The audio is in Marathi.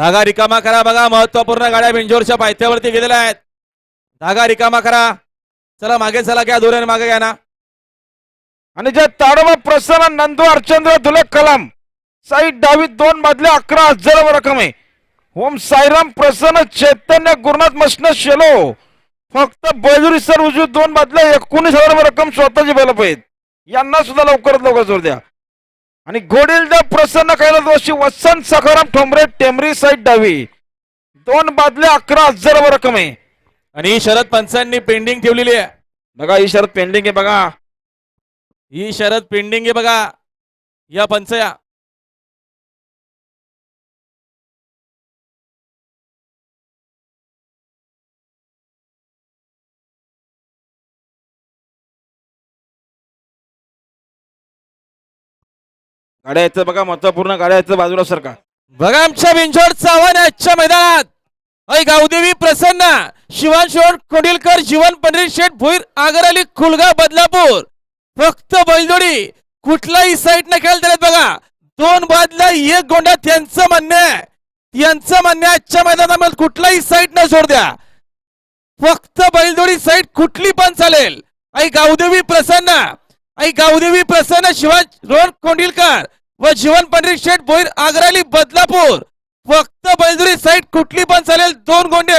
धागा रिकामा करा बघा महत्त्वपूर्ण गाड्या बिंजोरच्या पायथ्यावरती गेलेल्या आहेत. धागा रिकामा करा. चला मागे चला घ्या धोरण मागे घ्या ना. आणि जे ताडोबा प्रसन्न नंदू अर्चंद्र दुलक कलाम साईड डावी दोन मधले अकरा हजार रक्कम आहे. ओम साईराम प्रसन्न चैतन्य गुरुनाथ मसन शेलो फक्त बैजुरी सर उजू दोन मधल्या एकोणीस हजार रक्कम स्वतःची बैल आहेत यांना सुद्धा लवकरात लवकर जोर द्या. आणि घोडीलदेव प्रसन्न कैलास दोषी वसंत सखाराम ठोंबरे टेमरी साईड डावी. दोन बादले अकरा हजार रक्कम आहे. आणि ही शरद पंचांनी पेंडिंग ठेवलेली आहे. बघा ही शरद पेंडिंग आहे बघा. ही शरद पेंडिंग आहे बघा. या पंचया गाड्या यायचं बघा महत्त्वपूर्ण गाड्या यायचं बाजूला सरका बघा आमच्या बिंजोड चव्हाण आहे आजच्या मैदानात. ऐ गावदेवी प्रसन्न. शिवान शोर कोंडिलकर जीवन पंढरी शेठ भुईर आगर अली खुलगा बदलापूर. फक्त बैलजोडी. कुठलाही साईड न खेळता येत बघा. दोन बादला एक गोंडा त्यांचं म्हणणं आहे. यांचं म्हणणं आजच्या मैदानामध्ये कुठलाही साईड न सोड द्या. फक्त बैलजोडी साईड कुठली पण चालेल. ऐ गावदेवी प्रसन्न. आई गावदेवी प्रसन्न शिवाज रोड कोंडिलकर व जीवन पंडित शेठ बोईर आग्राली बदलापूर. फक्त बैलजुरी साईड कुठली पण चालेल दोन गोंडे